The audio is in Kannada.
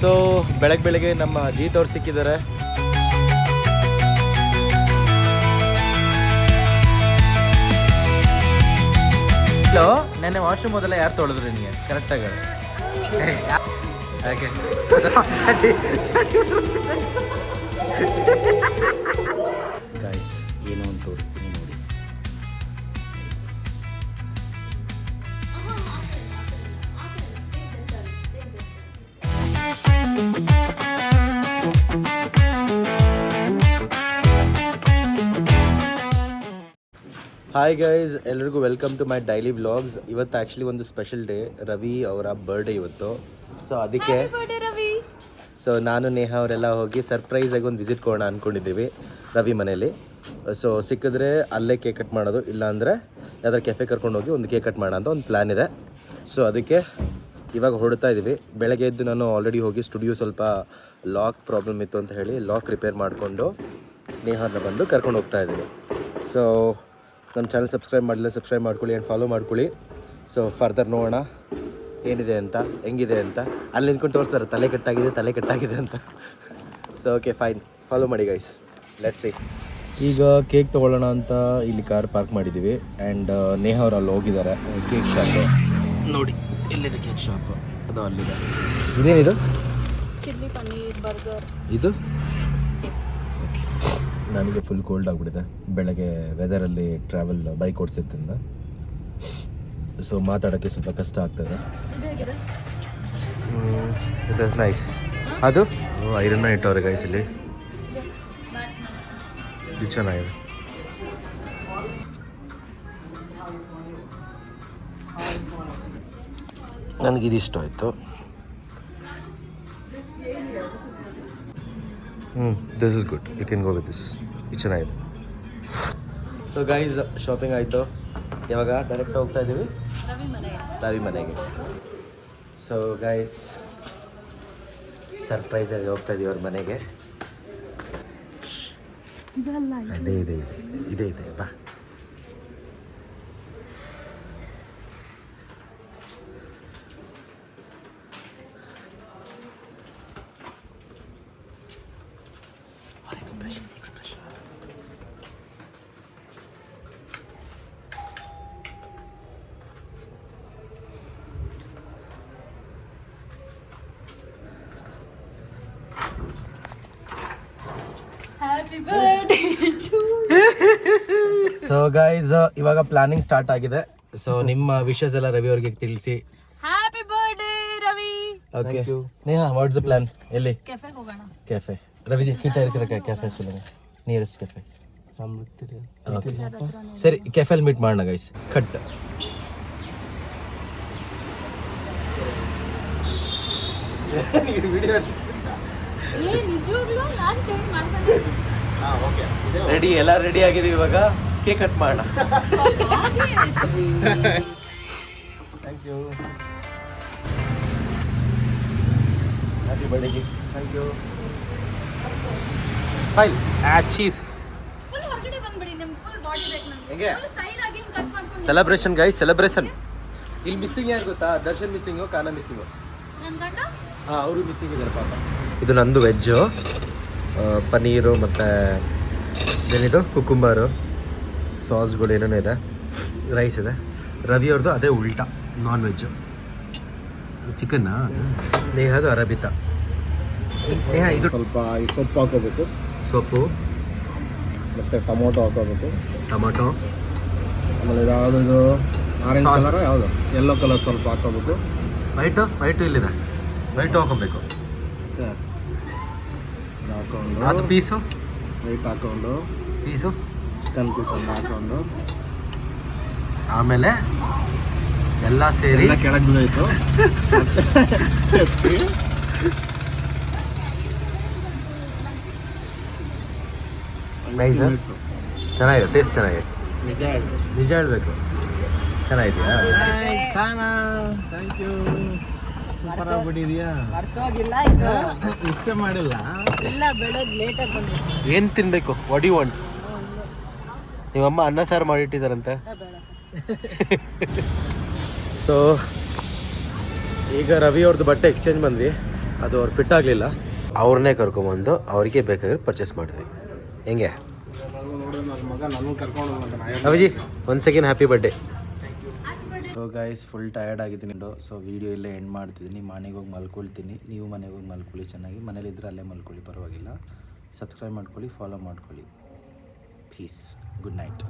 ಸೊ ಬೆಳಗ್ಗೆ ಬೆಳಗ್ಗೆ ನಮ್ಮ ಅಜೀತ್ ಅವ್ರು ಸಿಕ್ಕಿದ್ದಾರೆ. ಹಲೋ ನೆನ್ನೆ ವಾಶ್ರೂಮ್ ಮೊದಲ ಯಾರು ತೊಳೆದ್ರು ನಿಮಗೆ ಕರೆಕ್ಟಾಗಿ ಹಾಗೆ ಚಡ್ಡಿ ಗಾಯ್ಸ್ ಹಾಯ್ ಗೈಸ್ ಎಲ್ರಿಗೂ welcome to my daily vlogs ಇವತ್ತು ಆ್ಯಕ್ಚುಲಿ ಒಂದು ಸ್ಪೆಷಲ್ ಡೇ ರವಿ ಅವರ ಬರ್ಡೇ ಇವತ್ತು. ಸೊ ಅದಕ್ಕೆ ಸೊ ನಾನು ನೇಹ ಅವರೆಲ್ಲ ಹೋಗಿ ಸರ್ಪ್ರೈಸ್ ಆಗಿ ಒಂದು ವಿಸಿಟ್ ಕೊಡೋಣ ಅಂದ್ಕೊಂಡಿದ್ದೀವಿ ರವಿ ಮನೇಲಿ. ಸೊ ಸಿಕ್ಕಿದ್ರೆ ಅಲ್ಲೇ ಕೇಕ್ ಕಟ್ ಮಾಡೋದು ಇಲ್ಲಾಂದರೆ ಯಾವ್ದಾರು ಕೆಫೆ ಕರ್ಕೊಂಡು ಹೋಗಿ ಒಂದು ಕೇಕ್ ಕಟ್ ಮಾಡೋಣ ಅಂತ ಒಂದು ಪ್ಲ್ಯಾನ್ ಇದೆ. ಸೊ ಅದಕ್ಕೆ ಇವಾಗ ಹೊಡ್ತಾ ಇದ್ದೀವಿ ಬೆಳಗ್ಗೆ ಎದ್ದು ನಾನು ಆಲ್ರೆಡಿ ಹೋಗಿ ಸ್ಟುಡಿಯೋ ಸ್ವಲ್ಪ ಲಾಕ್ ಪ್ರಾಬ್ಲಮ್ ಇತ್ತು ಅಂತ ಹೇಳಿ ಲಾಕ್ ರಿಪೇರ್ ಮಾಡಿಕೊಂಡು ನೇಹಾರ್ನ ಬಂದು ಕರ್ಕೊಂಡು ಹೋಗ್ತಾ ಇದ್ದೀವಿ ಸೊ ನಮ್ಮ ಚಾನಲ್ ಸಬ್ಸ್ಕ್ರೈಬ್ ಮಾಡಲಿಲ್ಲ ಸಬ್ಸ್ಕ್ರೈಬ್ ಮಾಡ್ಕೊಳ್ಳಿ ಆ್ಯಂಡ್ ಫಾಲೋ ಮಾಡ್ಕೊಳ್ಳಿ. ಸೊ ಫರ್ದರ್ ನೋಡೋಣ ಏನಿದೆ ಅಂತ ಹೆಂಗಿದೆ ಅಂತ. ಅಲ್ಲಿ ನಿಂತ್ಕೊಂಡು ತೋರಿಸ್ತಾರೆ ತಲೆ ಕೆಟ್ಟಾಗಿದೆ ತಲೆ ಕೆಟ್ಟಾಗಿದೆ ಅಂತ. ಸೊ ಓಕೆ ಫೈನ್ ಫಾಲೋ ಮಾಡಿ ಗೈಸ್ ಲೆಟ್ಸ್ ಸಿ ಈಗ ಕೇಕ್ ತೊಗೊಳ್ಳೋಣ ಅಂತ ಇಲ್ಲಿ ಕಾರ್ ಪಾರ್ಕ್ ಮಾಡಿದ್ದೀವಿ ಆ್ಯಂಡ್ ನೇಹ ಅವ್ರು ಅಲ್ಲಿ ಹೋಗಿದ್ದಾರೆ. ಕೇಕ್ ಶಾಪ್ ನೋಡಿ ಎಲ್ಲಿದೆ ಕೇಕ್ ಶಾಪ್ ಅದು ಅಲ್ಲಿದೆ. ಇದೇನಿದು? Chilli paneer burger. ಇದು? ನನಗೆ ಫುಲ್ ಕೋಲ್ಡ್ ಆಗಿಬಿಟ್ಟಿದೆ. ಬೆಳಗ್ಗೆ ವೆದರಲ್ಲಿ ಟ್ರಾವೆಲ್ ಬೈಕ್ ಓಡಿಸಿದ್ದರಿಂದ ಸೊ ಮಾತಾಡೋಕ್ಕೆ ಸ್ವಲ್ಪ ಕಷ್ಟ ಆಗ್ತದೆ. ಇಟ್ ಇಸ್ ನೈಸ್ ಅದು? ಐರನ್ ಇಟ್ಟವ್ರೆ ಗೈಸ್ ಇಲ್ಲಿ. ಇದು ಚೆನ್ನಾಗಿದೆ. ನನಗೆ ಇದಿಷ್ಟ ಆಯಿತು. ಹ್ಞೂ this is good you can go with this ಇದು ಚೆನ್ನಾಗಿದೆ ಸೊ ಗೈಸ್ ಶಾಪಿಂಗ್ ಆಯಿತು. ಯಾವಾಗ? ಡೈರೆಕ್ಟ್ ಹೋಗ್ತಾ ಇದ್ದೀವಿ ರವಿ ಮನೆ ರವಿ ಮನೆಗೆ. ಸೊ ಗೈಸ್ ಸರ್ಪ್ರೈಸ್ ಆಗಿ ಹೋಗ್ತಾ ಇದೀವಿ ಅವ್ರ ಮನೆಗೆ. ಇದೆ. ಅದೇ ಇದೆ ಇದೆ. ಇದೆ ಇದೆ. ಬಾ. Expression expression happy birthday so guys ಇವಾಗ ಪ್ಲಾನಿಂಗ್ ಸ್ಟಾರ್ಟ್ ಆಗಿದೆ. ಸೊ ನಿಮ್ಮ ವಿಷಸ್ ಎಲ್ಲ ರವಿ ಅವ್ರಿಗೆ ತಿಳಿಸಿ. Happy birthday Ravi. Okay Neha what's plan ಎಲ್ಲಿ? ಕೆಫೆಗೆ ಹೋಗೋಣ. ಕೆಫೆ ರವಿಜಿ ಕಿಟ ಇರ್ಕಿರ ಕೆಫೆ ಸುಲಭ ನಿಯರೆಸ್ಟ್ ಕೆಫೆ ಸರಿ ಕೆಫೆಲ್ ಮೀಟ್ ಮಾಡೋಣ ಗೈಸ್ ಕಟ್ ಏ ನಿಜವಾಗ್ಲೂ? ನಾನು ಚೇಂಜ್ ಮಾಡ್ತಾನೆ ರೆಡಿ ಎಲ್ಲ ರೆಡಿ ಆಗಿದೀವಿ ಇವಾಗ? ಕೇಕ್ ಕಟ್ ಮಾಡೋಣ. ಥ್ಯಾಂಕ್ ಯು ಹ್ಯಾಪಿ ಬರ್ಡೇ ಜಿ ಥ್ಯಾಂಕ್ ಯು ಫೈಲ್ ಆ ಚೀಸ್ ಫುಲ್ ಹೊರಗಡೆ ಬಂದ್ಬಿಡಿ ನಿಮ್ ಫುಲ್ ಬಾಡಿ ಬೇಕು ನನಗೆ ಹೆಂಗೆ? ಫುಲ್ ಸ್ಟೈಲ್ ಆಗಿ ಕಟ್ ಮಾಡ್ಕೊಂಡು ಸೆಲೆಬ್ರೇಷನ್ ಗೈಸ್ ಸೆಲೆಬ್ರೇಷನ್ ಇಲ್ಲಿ ಮಿಸ್ಸಿಂಗ್ ಯಾರು ಗೊತ್ತಾ? ದರ್ಶನ್ ಮಿಸ್ಸಿಂಗು ಕಾನ ಮಿಸ್ಸಿಂಗು ಹಾಂ ಅವರು ಮಿಸ್ಸಿಂಗ್ ಇದ್ದಾರೆ ಪಾಪ. ಇದು ನಂದು ವೆಜ್ಜು ಪನ್ನೀರು ಮತ್ತು ಏನಿದು? ಕುಕುಂಬರು ಸಾಸ್ಗಳು ಏನೇನೋ ಇದೆ. ರೈಸ್ ಇದೆ. ರವಿ ಅವ್ರದ್ದು ಅದೇ ಉಲ್ಟಾ ನಾನ್ ವೆಜ್ಜು ಚಿಕನ್ನಾ ನೇಹದು ಅರಬಿತಾ. ನೇಹ ಇದು ಸ್ವಲ್ಪ ಈ ಸೊಪ್ಪು ಹಾಕೋಬೇಕು ಸೊಪ್ಪು. ಮತ್ತೆ ಟೊಮೊಟೊ ಹಾಕೋಬೇಕು ಟೊಮೊಟೊ. ಆಮೇಲೆ ಯಾವುದು ಆರೆಂಜ್ Sauce. ಕಲರ್ ಯಾವುದು? ಯೆಲ್ಲೋ ಕಲರ್ ಸ್ವಲ್ಪ ಹಾಕೋಬೇಕು ವೈಟು ವೈಟು ಇಲ್ಲಿದೆ. ವೈಟು ಹಾಕೋಬೇಕು ಮತ್ತೆ ಇದು ಹಾಕೊಂಡು ಅದು ಪೀಸು? ವೈಟ್ ಹಾಕೊಂಡು ಪೀಸು? ಚಿಕನ್ ಪೀಸ್ ಒಂದು ಹಾಕೊಂಡು ಆಮೇಲೆ ಎಲ್ಲ ಸೇರಿ ಎಲ್ಲ ಕೆಳಗೆ ಬಿದ್ದೋಯ್ತು. ಆ? ಚೆನ್ನಾಗಿದೆ ಟೇಸ್ಟ್ ಚೆನ್ನಾಗಿದೆ. ನಿಜ ನಿಜ ಹೇಳ್ಬೇಕು. ಚೆನ್ನಾಗಿದೆಯಾ? ಥ್ಯಾಂಕ್ ಯು ಸೂಪರ್ ಆಗ್ಬಿಟ್ಟಿದ್ಯಾ ಅರ್ಥವಾಗಿಲ್ಲ ಇದು. ಇಷ್ಟೇ ಮಾಡಿಲ್ಲ. ಇಲ್ಲ ಬೆಳಗ್ಗೆ ಲೇಟಾಗಿ ಬಂದಿದ್ದು ಏನು ತಿನ್ಬೇಕು? ವಾಟ್ ಯು ವಾಂಟ್ ನಿಮ್ಮಮ್ಮ ಅನ್ನ ಸಾರು ಮಾಡಿಟ್ಟಿದ್ದಾರಂತೆ. ಸೊ ಈಗ ರವಿ ಅವ್ರದ್ದು ಬಟ್ಟೆ ಎಕ್ಸ್ಚೇಂಜ್ ಬಂದ್ವಿ. ಅದು ಅವ್ರು ಫಿಟ್ ಆಗಲಿಲ್ಲ. ಅವ್ರನ್ನೇ ಕರ್ಕೊಂಬಂದು ಅವರಿಗೆ ಬೇಕಾಗಿರೋ ಪರ್ಚೇಸ್ ಮಾಡಿದ್ವಿ. ಹೆಂಗೆ? ನಾನು one second happy birthday so guys full tired ಆಗಿದ್ದೀನಿ ಸೊ ವಿಡಿಯೋ ಇಲ್ಲೇ ಎಂಡ್ ಮಾಡ್ತಿದ್ದೀನಿ. ಮನೆಗೆ ಹೋಗಿ ಮಲ್ಕೊಳ್ತೀನಿ. ನೀವು ಮನೆಗೆ ಹೋಗಿ ಮಲ್ಕೊಳ್ಳಿ ಚೆನ್ನಾಗಿ. ಮನೇಲಿದ್ದರೆ ಅಲ್ಲೇ ಮಲ್ಕೊಳ್ಳಿ ಪರವಾಗಿಲ್ಲ. ಸಬ್ಸ್ಕ್ರೈಬ್ ಮಾಡ್ಕೊಳ್ಳಿ ಫಾಲೋ ಮಾಡ್ಕೊಳ್ಳಿ. Piece good night